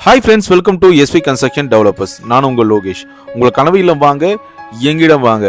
Hi friends welcome to SV construction developers நான் உங்கள் லோகேஷ். உங்கள் கனவு இல்லம் வாங்க எங்கிடம் வாங்க.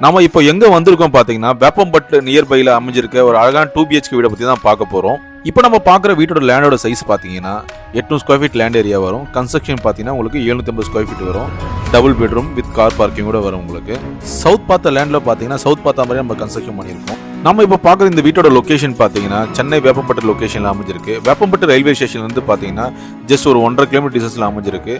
நம்ம இப்போ எங்கே வந்திருக்கோம் பார்த்தீங்கன்னா வேப்பம்பட்டு நியர்பையில் அமைஞ்சிருக்க ஒரு அழகான டூ பிஹெச்கே வீடை பற்றி தான் பார்க்க போகிறோம் இப்போ நம்ம பார்க்குற வீட்டோட லேண்டோட சைஸ் பார்த்தீங்கன்னா எட்நூறு ஸ்கொயர் ஃபீட் லேண்ட் ஏரியா வரும். கன்ஸ்ட்ரக்ஷன் பார்த்தீங்கன்னா உங்களுக்கு 750 ஸ்கொயர் ஃபீட் வரும். Double bedroom with car parking கூட வரும் உங்களுக்கு. சவுத் பார்த்த லேண்டில் பார்த்தீங்கன்னா சவுத் பார்த்த மாதிரி நம்ம கன்ஸ்ட்ரக்ஷன் பண்ணியிருக்கோம். நம்ம இப்போ பார்க்குற இந்த வீட்டோட லொக்கேஷன் பார்த்தீங்கன்னா சென்னை வேப்பம்பட்டு லொக்கேஷனில் அமைஞ்சிருக்கு. வேப்பம்பட்டு ரயில்வே ஸ்டேஷன்லேருந்து பார்த்தீங்கன்னா ஜஸ்ட் ஒரு ஒன்றரை கிலோமீட்டர் டிஸ்டன்ஸில் அமைஞ்சிருக்கு.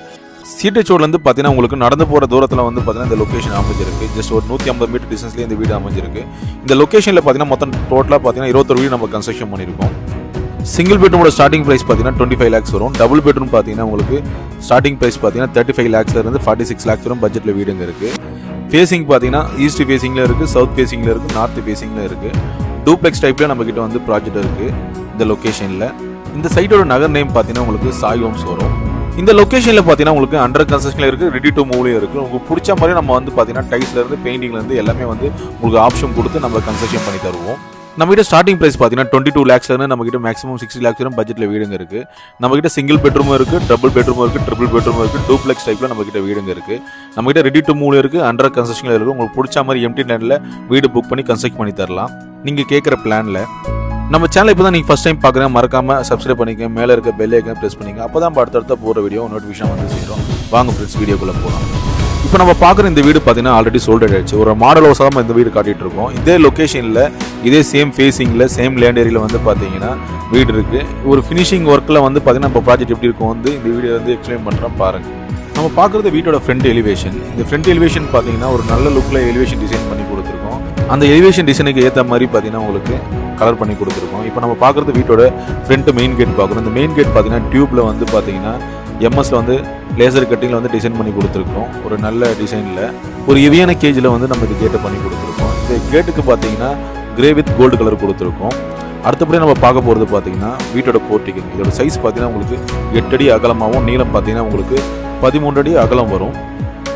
சீட்டச்சோட்லேருந்து பார்த்தீங்கன்னா உங்களுக்கு நடந்து போகிற தூரத்தில் வந்து பார்த்தீங்கன்னா இந்த லொகேஷன் அமைஞ்சிருக்கு. ஜஸ்ட் ஒரு நூற்றி ஐம்பது மீட்டர் டிஸ்டன்ஸ்லேயே இந்த வீடு அமைஞ்சிருக்கு. இந்த லொக்கேஷனில் பார்த்தீங்கன்னா மொத்தம் டோட்டலாக பார்த்தீங்கன்னா இருபத்தொரு வீடு நம்ம கன்ஸ்ட்ரக்ஷன் பண்ணியிருக்கோம். சிங்கிள் பெட்ரூமோட ஸ்டார்டிங் ப்ரைஸ் பார்த்தீங்கன்னா டுவெண்ட்டி ஃபைவ் லேக்ஸ் வரும். டபுள் பெட்ரூம் பார்த்தீங்கன்னா உங்களுக்கு ஸ்டார்டிங் ப்ரைஸ் பார்த்தீங்கன்னா தேர்ட்டி ஃபைவ் லேக்ஸ்லேருந்து ஃபார்ட்டி சிக்ஸ் லேக்ஸ் வரும் பட்ஜெட்டில் வீடுங்க இருக்குது ஃபேஸிங் பார்த்தீங்கன்னா ஈஸ்ட் ஃபேஸிங்கில் இருக்குது சவுத் ஃபேஸிங்கில் இருக்குது நார்த் ஃபேஸிங்கில் இருக்குது டூப்ளெக்ஸ் டைப்பில் நம்மக்கிட்ட வந்து ப்ராஜெக்ட் இருக்குது இந்த லொக்கேஷனில் இந்த சைட்டோட நகர் நேம் பார்த்தீங்கன்னா உங்களுக்கு சாய் ஹோம்ஸ் வரும். இந்த லொக்கேஷனில் பார்த்தீங்கன்னா உங்களுக்கு அண்டர் கன்ஸ்ட்ரக்ஷனில் இருக்குது ரெடி டு மூவ்லேயும் இருக்குது உங்களுக்கு பிடிச்ச மாதிரி நம்ம வந்து பார்த்தீங்கன்னா டைல்ஸ்லேருந்து பெயிண்டிங்லேருந்து எல்லாமே வந்து உங்களுக்கு ஆப்ஷன் கொடுத்து நம்ம கன்ஸ்ட்ரக்ஷன் பண்ணி தருவோம். நம்மகிட்ட ஸ்டார்டிங் ப்ரைஸ் பார்த்தீங்கன்னா டுவெண்ட்டி டூ லேக்ஸ்லேருந்து நம்ம கிட்ட மேக்ஸிமம் சிக்ஸ்டி லேக்ஸ் வரும் பட்ஜெட்டில் வீடுங்க இருக்கு. நம்ம கிட்ட சிங்கிள் பெட்ரூமும் இருக்கு டபுள் பெட்ரூம் இருக்கு ட்ரிபிள் பெட்ரூம் இருக்கு டூப்ளெக்ஸ் டைப்ல நம்ம கிட்ட வீடுங்க இருக்கு. நம்ம கிட்ட ரெடி டு மூவ் இருக்கு அண்டர் கன்ஸ்ட்ரக்ஷன்ல இருக்கு. உங்களுக்கு பிடிச்ச மாதிரி எம்டி லேண்டில் வீடு புக் பண்ணி கன்ஸ்ட்ரக்ட் பண்ணி தரலாம். நீங்கள் கேட்குற பிளானில் நம்ம சேனல் இப்போ தான் நீங்கள் ஃபஸ்ட் டைம் பார்க்குறேன் மறக்காமல் சப்ஸ்கிரைப் பண்ணிக்க மேலே இருக்க பெல் ஐக்கன் ப்ரெஸ் பண்ணிங்க அப்போ தான் அடுத்தடுத்த போகிற வீடியோ நோட்டிஃபிகேஷன் வந்து சேரும். வாங்க ஃப்ரெண்ட்ஸ் வீடியோக்குள்ளே போகலாம் இப்போ நம்ம பார்க்குற இந்த வீடு பார்த்தீங்கன்னா ஆல்ரெடி சோல்டட் ஆயிடுச்சு. ஒரு மாடல் ஹவுஸாக நம்ம இந்த வீடு காட்டிகிட்டு இருக்கோம். இதே லொக்கேஷனில் இதே சேம் ஃபேஸிங்கில் சேம் லேண்ட் ஏரியில் வந்து பார்த்தீங்கன்னா வீடு இருக்குது ஒரு ஃபினிஷிங் ஒர்க்கில் வந்து பார்த்தீங்கன்னா நம்ம ப்ராஜெக்ட் எப்படி இருக்கும் வந்து இந்த வீடியோ வந்து எக்ஸ்பிளைன் பண்ணுறோம் பாருங்கள் நம்ம பார்க்குறது வீட்டோட ஃப்ரண்ட் எலிவேஷன் இந்த ஃப்ரண்ட் எலிவேஷன் பார்த்தீங்கன்னா ஒரு நல்ல லுக்கில் எலிவேஷன் டிசைன் பண்ணி கொடுத்துருக்கோம். அந்த எலிவேஷன் டிசைனுக்கு ஏற்ற மாதிரி பார்த்தீங்கன்னா உங்களுக்கு கலர் பண்ணி கொடுத்துருக்கோம். இப்போ நம்ம பார்க்குறது வீட்டோட ஃப்ரண்ட் மெயின் கேட் பார்க்குறோம் இந்த மெயின் கேட் பார்த்தீங்கன்னா டியூப்பில் வந்து பார்த்தீங்கன்னா எம்எஸ்ல வந்து லேசர் கட்டிங்கில் வந்து டிசைன் பண்ணி கொடுத்துருக்கோம் ஒரு நல்ல டிசைனில் ஒரு ஹெவியான கேஜில் வந்து நம்ம இது கேட்டை பண்ணி கொடுத்துருக்கோம். இந்த கேட்டுக்கு பார்த்தீங்கன்னா கிரே வித் கோல்டு கலர் கொடுத்துருக்கோம். அடுத்தபடியாக நம்ம பார்க்க போகிறது பார்த்தீங்கன்னா வீட்டோட போர்ட்டிக்கு இதோட சைஸ் பார்த்தீங்கன்னா உங்களுக்கு எட்டு அடி அகலமாகவும் நீளம் பார்த்தீங்கன்னா உங்களுக்கு பதிமூன்று அடி அகலம் வரும்.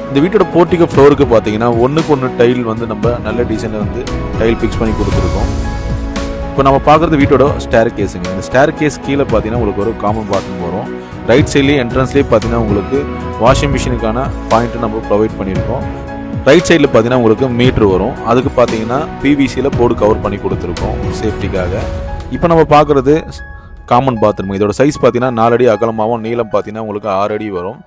இந்த வீட்டோட போர்ட்டிக்கு ஃப்ளோருக்கு பார்த்தீங்கன்னா ஒன்றுக்கு ஒன்று டைல் வந்து நம்ம நல்ல டிசைனில் வந்து டைல் ஃபிக்ஸ் பண்ணி கொடுத்துருக்கோம். இப்போ நம்ம பார்க்குறது வீட்டோட ஸ்டேர் கேஸுங்க இந்த ஸ்டேர் கேஸ் கீழே பார்த்தீங்கன்னா உங்களுக்கு ஒரு காமன் பாத்ரூம் வரும். ரைட் சைட்லேயும் என்ட்ரன்ஸ்லேயே பார்த்தீங்கன்னா உங்களுக்கு வாஷிங் மிஷினுக்கான பாயிண்ட்டு நம்ம ப்ரொவைட் பண்ணியிருக்கோம். ரைட் சைடில் பார்த்தீங்கன்னா உங்களுக்கு மீட்ரு வரும். அதுக்கு பார்த்தீங்கன்னா பிவிசியில் போர்டு கவர் பண்ணி கொடுத்துருக்கோம் சேஃப்டிக்காக இப்போ நம்ம பார்க்குறது காமன் பாத்ரூம் இதோட சைஸ் பார்த்தீங்கன்னா நாலடி அகலமாகவும் நீளம் பார்த்தீங்கன்னா உங்களுக்கு ஆறு அடி வரும்.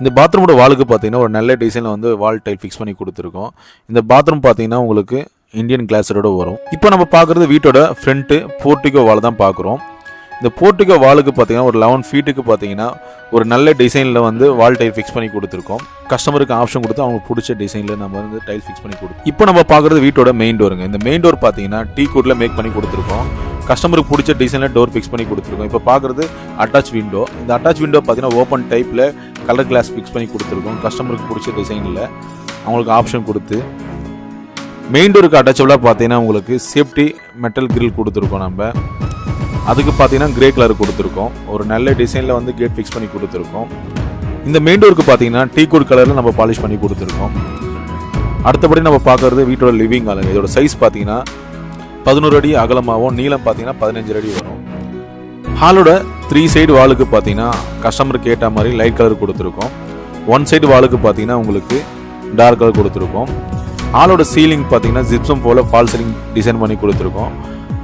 இந்த பாத்ரூமோட வாலுக்கு பார்த்தீங்கன்னா ஒரு நல்ல டிசைனில் வந்து வால் டைல் ஃபிக்ஸ் பண்ணி கொடுத்துருக்கோம். இந்த பாத்ரூம் பார்த்தீங்கன்னா உங்களுக்கு இந்தியன் கிளாஸரோட வரும். இப்போ நம்ம பார்க்குறது வீட்டோட ஃப்ரண்ட்டு போர்ட்டிகோ வால் தான் பார்க்குறோம் இந்த போர்ட்டிகோ வாலுக்கு பார்த்தீங்கன்னா ஒரு லெவன் ஃபீட்டுக்கு பார்த்தீங்கன்னா ஒரு நல்ல டிசைனில் வந்து வால் டைல் ஃபிக்ஸ் பண்ணி கொடுத்துருக்கோம். கஸ்டமருக்கு ஆப்ஷன் கொடுத்து அவங்களுக்கு பிடிச்ச டிசைனில் நம்ம வந்து டைல் ஃபிக்ஸ் பண்ணி கொடுத்து இப்போ நம்ம பார்க்குறது வீட்டோட மெயின் டோருங்க இந்த மெயின் டோர் பார்த்தீங்கன்னா டீ கோட்டில் மேக் பண்ணி கொடுத்துருக்கோம். கஸ்டமருக்கு பிடிச்ச டிசைனில் டோர் ஃபிக்ஸ் பண்ணி கொடுத்துருக்கோம். இப்போ பார்க்குறது அட்டாச் விண்டோ இந்த அட்டாச் விண்டோ பார்த்தீங்கன்னா ஓப்பன் டைப்பில் கலர் கிளாஸ் ஃபிக்ஸ் பண்ணி கொடுத்துருக்கோம். கஸ்டமருக்கு பிடிச்ச டிசைனில் அவங்களுக்கு ஆப்ஷன் கொடுத்து மெயின் டோருக்கு அட்டாச்சபிளாக பார்த்தீங்கன்னா உங்களுக்கு சேஃப்டி மெட்டல் கிரில் கொடுத்துருக்கோம் நம்ம. அதுக்கு பார்த்தீங்கன்னா கிரே கலர் கொடுத்துருக்கோம். ஒரு நல்ல டிசைனில் வந்து கேட் ஃபிக்ஸ் பண்ணி கொடுத்துருக்கோம். இந்த மெயின் டோருக்கு பார்த்தீங்கன்னா டீ கோட் கலரில் நம்ம பாலிஷ் பண்ணி கொடுத்துருக்கோம். அடுத்தபடி நம்ம பார்க்குறது வீட்டோட லிவிங் ஆளுங்க இதோட சைஸ் பார்த்தீங்கன்னா பதினோரு அடி அகலமாகவும் நீளம் பார்த்தீங்கன்னா பதினஞ்சு அடி வரும். ஹாலோட த்ரீ சைடு வாலுக்கு பார்த்தீங்கன்னா கஸ்டமருக்கு ஏற்ற மாதிரி லைட் கலர் கொடுத்துருக்கோம். ஒன் சைடு வாலுக்கு பார்த்தீங்கன்னா உங்களுக்கு டார்க் கலர் கொடுத்துருக்கோம். ஹாலோட சீலிங் பார்த்தீங்கன்னா ஜிப்சம் போல் ஃபால் சீலிங் டிசைன் பண்ணி கொடுத்துருக்கோம்.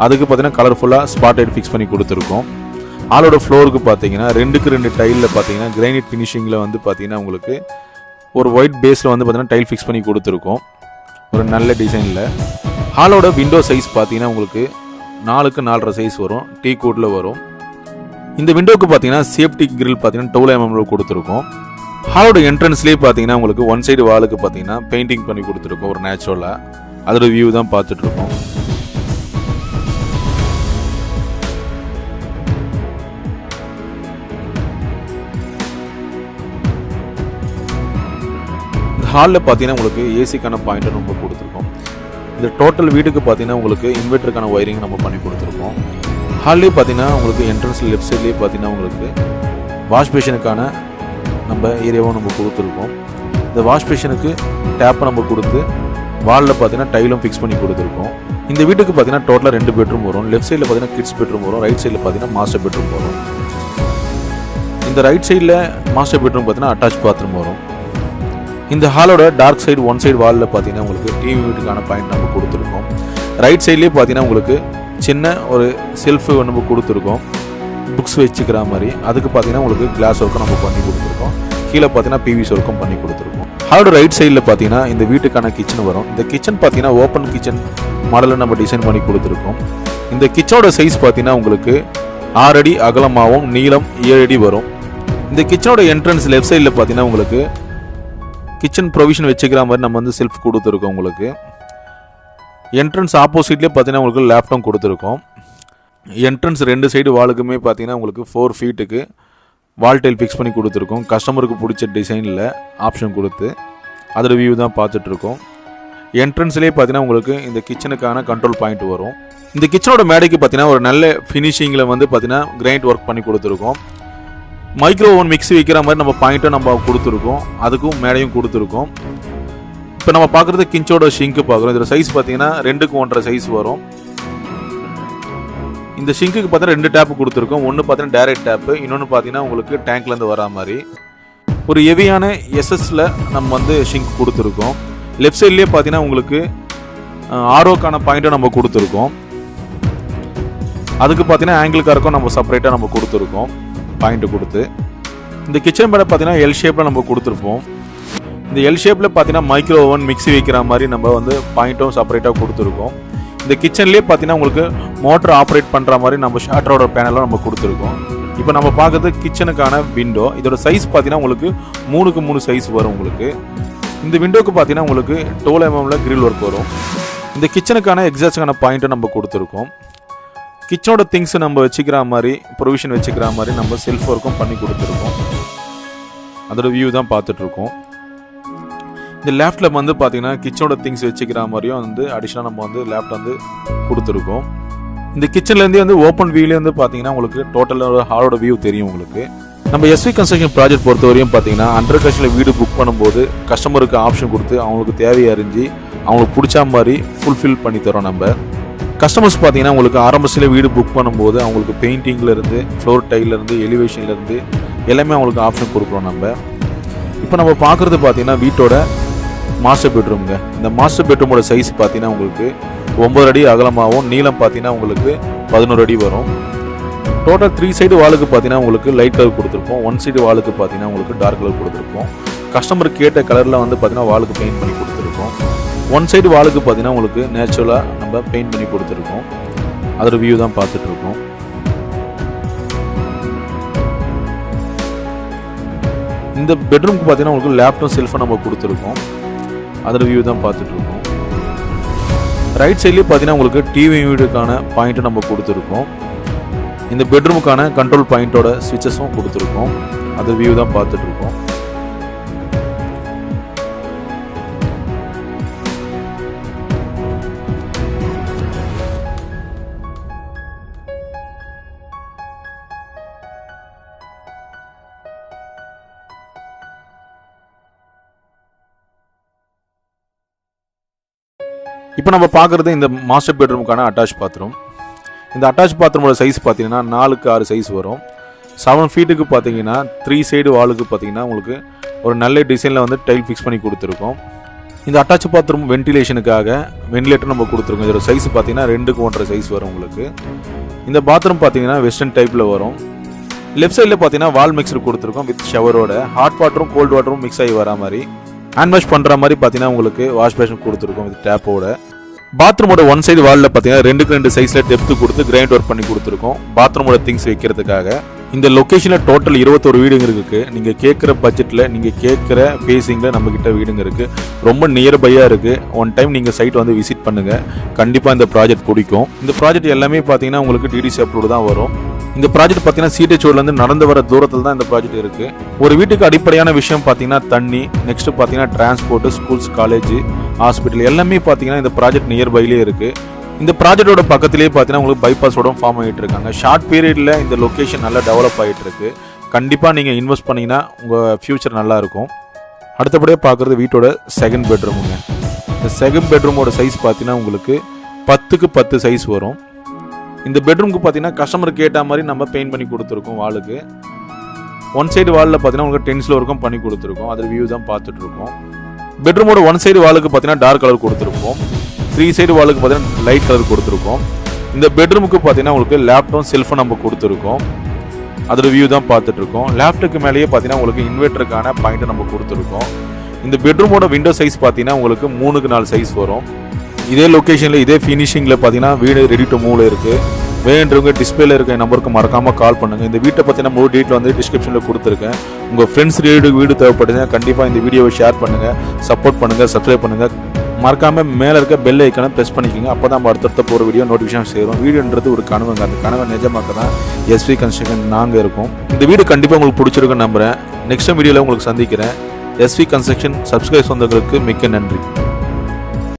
அதுக்கு பார்த்தீங்கன்னா கலர்ஃபுல்லாக ஸ்பாட் லைட் ஃபிக்ஸ் பண்ணி கொடுத்துருக்கோம். ஆளோட ஃப்ளோருக்கு பார்த்தீங்கன்னா ரெண்டுக்கு ரெண்டு டைலில் பார்த்தீங்கன்னா கிரைனைட் ஃபினிஷிங்கில் வந்து பார்த்தீங்கன்னா உங்களுக்கு ஒரு ஒயிட் பேஸில் வந்து பார்த்தீங்கன்னா டைல் ஃபிக்ஸ் பண்ணி கொடுத்துருக்கோம். ஒரு நல்ல டிசைனில் ஹாலோட விண்டோ சைஸ் பார்த்தீங்கன்னா உங்களுக்கு நாலுக்கு நாலரை சைஸ் வரும். டீ கோட்டில் வரும். இந்த விண்டோக்கு பார்த்தீங்கன்னா சேஃப்டி கிரில் பார்த்தீங்கன்னா டோல் எம்எம்ல கொடுத்துருக்கோம். ஹாலோட என்ட்ரன்ஸ்லேயே பார்த்தீங்கன்னா உங்களுக்கு ஒன் சைடு வாலுக்கு பார்த்தீங்கன்னா பெயிண்டிங் பண்ணி கொடுத்துருக்கோம் ஒரு நேச்சுரலாக அதோட வியூ தான் பார்த்துட்ருக்கோம் ஹாலில் பார்த்தீங்கன்னா உங்களுக்கு ஏசிக்கான பாயிண்ட்டை நம்ம கொடுத்துருக்கோம். இந்த டோட்டல் வீட்டுக்கு பார்த்தீங்கன்னா உங்களுக்கு இன்வெர்ட்டருக்கான ஒயரிங் நம்ம பண்ணி கொடுத்துருக்கோம். ஹால்லேயே பார்த்தீங்கன்னா உங்களுக்கு என்ட்ரன்ஸ் லெஃப்ட் சைட்லேயே பார்த்தீங்கன்னா உங்களுக்கு வாஷ் பேஷனுக்கான நம்ம ஏரியாவும் நம்ம கொடுத்துருக்கோம். இந்த வாஷ் பேஷனுக்கு டேப்பை நம்ம கொடுத்து வாலில் பார்த்தீங்கன்னா டைலும் ஃபிக்ஸ் பண்ணி கொடுத்துருக்கோம். இந்த வீட்டுக்கு பார்த்தீங்கன்னா டோட்டலாக ரெண்டு பெட்ரூம் வரும். லெஃப்ட் சைடில் பார்த்தீங்கன்னா கிட்ஸ் பெட்ரூம் வரும். ரைட் சைடில் பார்த்தீங்கன்னா மாஸ்டர் பெட்ரூம் வரும். இந்த ரைட் சைடில் மாஸ்டர் பெட்ரூம் பார்த்தீங்கன்னா அட்டாச் பாத்ரூம் வரும். இந்த ஹாலோட டார்க் சைடு ஒன் சைடு வாலில் பார்த்தீங்கன்னா உங்களுக்கு டிவி வீட்டுக்கான பாயிண்ட் நம்ம கொடுத்துருக்கோம். ரைட் சைட்லேயே பார்த்தீங்கன்னா உங்களுக்கு சின்ன ஒரு செல்ஃபு நம்ம கொடுத்துருக்கோம். புக்ஸ் வச்சுக்கிற மாதிரி. அதுக்கு பார்த்தீங்கன்னா உங்களுக்கு கிளாஸ் ஒர்க்கும் நம்ம பண்ணி கொடுத்துருக்கோம். கீழே பார்த்தீங்கன்னா பிவிஸ் ஒர்க்கும் பண்ணி கொடுத்துருக்கோம். ஹாலோட ரைட் சைடில் பார்த்தீங்கன்னா இந்த வீட்டுக்கான கிச்சன் வரும். இந்த கிச்சன் பார்த்தீங்கன்னா ஓப்பன் கிச்சன் மாடலில் நம்ம டிசைன் பண்ணி கொடுத்துருக்கோம். இந்த கிச்சனோட சைஸ் பார்த்தீங்கன்னா உங்களுக்கு ஆறு அடி அகலமாகவும் நீளம் ஏழு அடி வரும். இந்த கிச்சனோட என்ட்ரன்ஸ் லெஃப்ட் சைடில் பார்த்தீங்கன்னா உங்களுக்கு கிச்சன் ப்ரொவிஷன் வச்சுக்கிற மாதிரி நம்ம வந்து செல்ஃப் கொடுத்துருக்கோம் உங்களுக்கு. என்ட்ரன்ஸ் ஆப்போசிட்லேயே பார்த்தீங்கன்னா உங்களுக்கு லேப்டாப் கொடுத்துருக்கோம். என்ட்ரன்ஸ் ரெண்டு சைடு வாலுக்குமே பார்த்தீங்கன்னா உங்களுக்கு ஃபோர் ஃபீட்டுக்கு வால் டைல் ஃபிக்ஸ் பண்ணி கொடுத்துருக்கோம். கஸ்டமருக்கு பிடிச்ச டிசைனில் ஆப்ஷன் கொடுத்து அதோட வியூ தான் பார்த்துட்ருக்கோம். என்ட்ரன்ஸ்லேயே பார்த்தீங்கன்னா உங்களுக்கு இந்த கிச்சனுக்கான கண்ட்ரோல் பாயிண்ட் வரும். இந்த கிச்சனோட மேடைக்கு பார்த்தீங்கன்னா ஒரு நல்ல ஃபினிஷிங்கில் வந்து பார்த்தீங்கன்னா கிரைண்ட் ஒர்க் பண்ணி கொடுத்துருக்கோம். மைக்ரோ ஓவன் மிக்ஸி வைக்கிற மாதிரி நம்ம பாயிண்ட்டும் நம்ம கொடுத்துருக்கோம். அதுக்கும் மேடையும் கொடுத்துருக்கோம். இப்போ நம்ம பார்க்குறது கிஞ்சோட ஷிங்க்கு பார்க்குறோம். இதோட சைஸ் பார்த்தீங்கன்னா ரெண்டுக்கு ஒன்றரை சைஸ் வரும். இந்த ஷிங்க்குக்கு பார்த்தீங்கன்னா ரெண்டு டேப் கொடுத்துருக்கோம். ஒன்று பார்த்தீங்கன்னா டேரக்ட் டேப்பு இன்னொன்று பார்த்தீங்கன்னா உங்களுக்கு டேங்க்லேருந்து வரா மாதிரி. ஒரு ஹெவியான எஸ்எஸில் நம்ம வந்து ஷிங்க் கொடுத்துருக்கோம். லெஃப்ட் சைட்லேயே பார்த்தீங்கன்னா உங்களுக்கு ஆரோக்கான பாயிண்ட்டும் நம்ம கொடுத்துருக்கோம். அதுக்கு பார்த்தீங்கன்னா ஆங்கிள் காருக்கும் நம்ம செப்பரேட்டாக நம்ம கொடுத்துருக்கோம். பாயிண்ட் கொடுத்து இந்த கிச்சன் பேடை பார்த்தீங்கன்னா எல் ஷேப்பில் நம்ம கொடுத்துருப்போம். இந்த எல் ஷேப்பில் பார்த்தீங்கன்னா மைக்ரோ ஓவன் மிக்ஸி வைக்கிற மாதிரி நம்ம வந்து பாயிண்ட்டும் செப்பரேட்டாக கொடுத்துருக்கோம். இந்த கிச்சன்லேயே பார்த்தீங்கன்னா உங்களுக்கு மோட்டர் ஆப்ரேட் பண்ணுற மாதிரி நம்ம ஷாட்டரோட பேனலும் நம்ம கொடுத்துருக்கோம். இப்போ நம்ம பார்க்குறது கிச்சனுக்கான விண்டோ இதோட சைஸ் பார்த்தீங்கன்னா உங்களுக்கு மூணுக்கு மூணு சைஸ் வரும் உங்களுக்கு. இந்த விண்டோக்கு பார்த்தீங்கன்னா உங்களுக்கு டோல் எம்எம்ல கிரில் ஒர்க் வரும். இந்த கிச்சனுக்கான எக்ஸாஸ்டுக்கான பாயிண்ட்டும் நம்ம கொடுத்துருக்கோம். கிச்சோட திங்ஸ் நம்ம வச்சுக்கிற மாதிரி ப்ரொவிஷன் வச்சுக்கிற மாதிரி நம்ம செல்ஃப் ஒர்க்கும் பண்ணி கொடுத்துருக்கோம். அதோட வியூ தான் பார்த்துட்டு இருக்கோம் இந்த லேப்ல வந்து பார்த்தீங்கன்னா கிச்சனோட திங்ஸ் வச்சுக்கிற மாதிரியும் வந்து அடிஷனலாக நம்ம வந்து லேப்ட் வந்து கொடுத்துருக்கோம். இந்த கிச்சன்லேருந்தே வந்து ஓப்பன் வியூலேயே வந்து பார்த்தீங்கன்னா உங்களுக்கு டோட்டலாக ஹாலோட வியூ தெரியும் உங்களுக்கு. நம்ம எஸ்வி கன்ஸ்ட்ரக்ஷன் ப்ராஜெக்ட் பொறுத்த வரையும் பார்த்தீங்கன்னா அண்டர் கஷனில் வீடு புக் பண்ணும்போது கஸ்டமருக்கு ஆப்ஷன் கொடுத்து அவங்களுக்கு தேவையை அறிஞ்சு அவங்களுக்கு பிடிச்ச மாதிரி ஃபுல்ஃபில் பண்ணி தரோம் நம்ம. கஸ்டமர்ஸ் பார்த்தீங்கன்னா உங்களுக்கு ஆரம்பத்தில் வீடு புக் பண்ணும்போது அவங்களுக்கு பெயிண்டிங்லேருந்து ஃப்ளோர் டைல்லேருந்து எலிவேஷன்லேருந்து எல்லாமே அவங்களுக்கு ஆப்ஷன் கொடுக்குறோம் நம்ம. இப்போ நம்ம பார்க்குறது பார்த்தீங்கன்னா வீட்டோட மாஸ்டர் பெட்ரூம்ங்க இந்த மாஸ்டர் பெட்ரூமோட சைஸ் பார்த்தீங்கன்னா உங்களுக்கு ஒம்பது அடி அகலமாகவும் நீளம் பார்த்தீங்கன்னா உங்களுக்கு பதினோரு அடி வரும். டோட்டல் த்ரீ சைடு வாலுக்கு பார்த்தீங்கன்னா உங்களுக்கு லைட் கலர் கொடுத்துருப்போம். ஒன் சைடு வாலுக்கு பார்த்தீங்கன்னா உங்களுக்கு டார்க் கலர் கொடுத்துருப்போம். கஸ்டமர் கேட்ட கலரில் வந்து பார்த்தீங்கன்னா வாலுக்கு பெயிண்ட் பண்ணி கொடுத்துருக்கோம். ஒன் சைடு வாலுக்கு பார்த்தீங்கன்னா உங்களுக்கு நேச்சுரலாக நம்ம பெயிண்ட் பண்ணி கொடுத்துருக்கோம். அதோட வியூ தான் பார்த்துட்ருக்கோம். இந்த பெட்ரூம்க்கு பார்த்தீங்கன்னா உங்களுக்கு லேப்டாப் செல்ஃபை நம்ம கொடுத்துருக்கோம். அதோட வியூ தான் பார்த்துட்ருக்கோம். ரைட் சைட்லேயே பார்த்தீங்கன்னா உங்களுக்கு டிவி வீடுக்கான பாயிண்ட்டை நம்ம கொடுத்துருக்கோம். இந்த பெட்ரூமுக்கான கண்ட்ரோல் பாயிண்ட்டோட சுவிச்சஸும் கொடுத்துருக்கோம். அது வியூ தான் பார்த்துட்ருக்கோம். இப்போ நம்ம பார்க்குறது இந்த மாஸ்டர் பெட்ரூமுக்கான அட்டாச் பாத்ரூம் இந்த அட்டாச் பாத்ரூமோட சைஸ் பார்த்தீங்கன்னா நாலுக்கு ஆறு சைஸ் வரும். செவன் ஃபீட்டுக்கு பார்த்தீங்கன்னா த்ரீ சைடு வாலுக்கு பார்த்தீங்கன்னா உங்களுக்கு ஒரு நல்ல டிசைனில் வந்து டைல் ஃபிக்ஸ் பண்ணி கொடுத்துருக்கோம். இந்த அட்டாச் பாத்ரூம் வென்டிலேஷனுக்காக வென்டிலேட்டர் நம்ம கொடுத்துருக்கோம். இதோட சைஸ் பார்த்தீங்கன்னா ரெண்டுக்கு ஒன்றரை சைஸ் வரும் உங்களுக்கு. இந்த பாத்ரூம் பார்த்தீங்கன்னா வெஸ்டர்ன் டைப்பில் வரும். லெஃப்ட் சைடில் பார்த்தீங்கன்னா வால் மிக்சர் கொடுத்துருக்கோம் வித் ஷவரோட ஹாட் வாட்டரும் கோல்டு வாட்டரும் மிக்ஸ் ஆகி வரா மாதிரி. ஹேண்ட் வாஷ் பண்ணுற மாதிரி பார்த்தீங்கன்னா உங்களுக்கு வாஷ் பேஷன் கொடுத்துருக்கோம் இது டேப்போட பாத்ரூமோட ஒன் சைடு வாலில் பார்த்தீங்கன்னா ரெண்டுக்கு ரெண்டு சைஸில் டெப்த்து கொடுத்து கிரைண்ட் ஒர்க் பண்ணி கொடுத்துருக்கோம். பாத்ரூமோட திங்ஸ் வைக்கிறதுக்காக. இந்த லொக்கேஷனில் டோட்டல் இருபத்தொரு வீடுங்க இருக்குது நீங்கள் கேட்குற பட்ஜெட்டில் நீங்கள் கேட்குற ஃபேஸிங்கில் நம்மக்கிட்ட வீடுங்க இருக்குது ரொம்ப நியர்பையாக இருக்குது ஒன் டைம் நீங்கள் சைட் வந்து விசிட் பண்ணுங்க. கண்டிப்பாக இந்த ப்ராஜெக்ட் பிடிக்கும். இந்த ப்ராஜெக்ட் எல்லாமே பார்த்தீங்கன்னா உங்களுக்கு டிடிசி அப்ரூவ் தான் வரும். இந்த ப்ராஜெக்ட் பார்த்தீங்கன்னா சிடிஹெச்ஓலேருந்து நடந்து வர தூரத்தில் தான் இந்த ப்ராஜெக்ட் இருக்கு. ஒரு வீட்டுக்கு அடிப்படையான விஷயம் பார்த்தீங்கன்னா தண்ணி நெக்ஸ்ட் பார்த்தீங்கன்னா டிரான்ஸ்போர்ட் ஸ்கூல்ஸ் காலேஜ் ஹாஸ்பிட்டல் எல்லாமே பார்த்தீங்கன்னா இந்த ப்ராஜெக்ட் நியர்பைலேயே இருக்கு. இந்த ப்ராஜெக்டோட பக்கத்திலேயே பார்த்தீங்கன்னா உங்களுக்கு பைபாஸோட ஃபார்ம் ஆகிட்டு இருக்காங்க. ஷார்ட் பீரியடில் இந்த லொக்கேஷன் நல்லா டெவலப் ஆகிட்டு இருக்கு. கண்டிப்பாக நீங்கள் இன்வெஸ்ட் பண்ணிங்கன்னா உங்கள் ஃப்யூச்சர் நல்லாயிருக்கும் அடுத்தபடியாக பார்க்குறது வீட்டோட செகண்ட் பெட்ரூமுங்க இந்த செகண்ட் பெட்ரூமோட சைஸ் பார்த்தீங்கன்னா உங்களுக்கு பத்துக்கு பத்து சைஸ் வரும். இந்த பெட்ரூம்க்கு பார்த்தீங்கன்னா கஸ்டமருக்கு கேட்ட மாதிரி நம்ம பெயிண்ட் பண்ணி கொடுத்துருக்கோம் வாலுக்கு ஒன் சைடு வாலில் பார்த்தீங்கன்னா உங்களுக்கு டென்ஸில் ஒர்க்கும் பண்ணி கொடுத்துருக்கோம். அதில் வியூ தான் பார்த்துட்டு இருக்கோம் பெட்ரூமோட ஒன் சைடு வாலுக்கு பார்த்தீங்கன்னா டார்க் கலர் கொடுத்துருக்கோம். த்ரீ சைடு வாலுக்கு பார்த்தீங்கன்னா லைட் கலர் கொடுத்துருக்கோம். இந்த பெட்ரூமுக்கு பார்த்தீங்கன்னா உங்களுக்கு லேப்டாப் செல்ஃபும் நம்ம கொடுத்துருக்கோம். அதோட வியூ தான் பார்த்துட்ருக்கோம். லேப்டுக்கு மேலேயே பார்த்தீங்கன்னா உங்களுக்கு இன்வெர்ட்டருக்கான பாயிண்ட்டை நம்ம கொடுத்துருக்கோம். இந்த பெட்ரூமோட விண்டோ சைஸ் பார்த்தீங்கன்னா உங்களுக்கு மூணுக்கு நாலு சைஸ் வரும். இதே லொக்கேஷனில் இதே ஃபினிஷிங்கில் பார்த்தீங்கன்னா வீடு ரெடி டு மூவில் இருக்குது வேண்டவங்க டிஸ்பிளேல இருக்க நம்பருக்கு மறக்காமல் கால் பண்ணுங்கள் இந்த வீட்டை பற்றின முழு டீட்டெயில் வந்து டிஸ்கிரிப்ஷனில் கொடுத்துருக்கேன். உங்கள் ஃப்ரெண்ட்ஸ் வீடு வீடு தேவைப்படுதுன்னா கண்டிப்பாக இந்த வீடியோவை ஷேர் பண்ணுங்கள் சப்போர்ட் பண்ணுங்கள் சப்ஸ்கிரைப் பண்ணுங்கள் மறக்காமல் மேலே இருக்க பெல் ஐக்கனை ப்ரெஸ் பண்ணிக்கோங்க. அப்போ தான் நம்ம அடுத்தடுத்த போகிற வீடியோ நோட்டிஃபிகேஷன் சேரும். வீடியோன்றது ஒரு கனவுங்க. அந்த கனவை நிஜமாக்க தான் எஸ்வி கன்ஸ்ட்ரக்ஷன் நாங்கள் இருக்கோம். இந்த வீடு கண்டிப்பாக உங்களுக்கு பிடிச்சிருக்குன்னு நம்புகிறேன் நெக்ஸ்ட் வீடியோவில் உங்களுக்கு சந்திக்கிறேன். எஸ்வி கன்ஸ்ட்ரக்ஷன் சப்ஸ்கிரைப் சொந்தங்களுக்கு மிக்க நன்றி.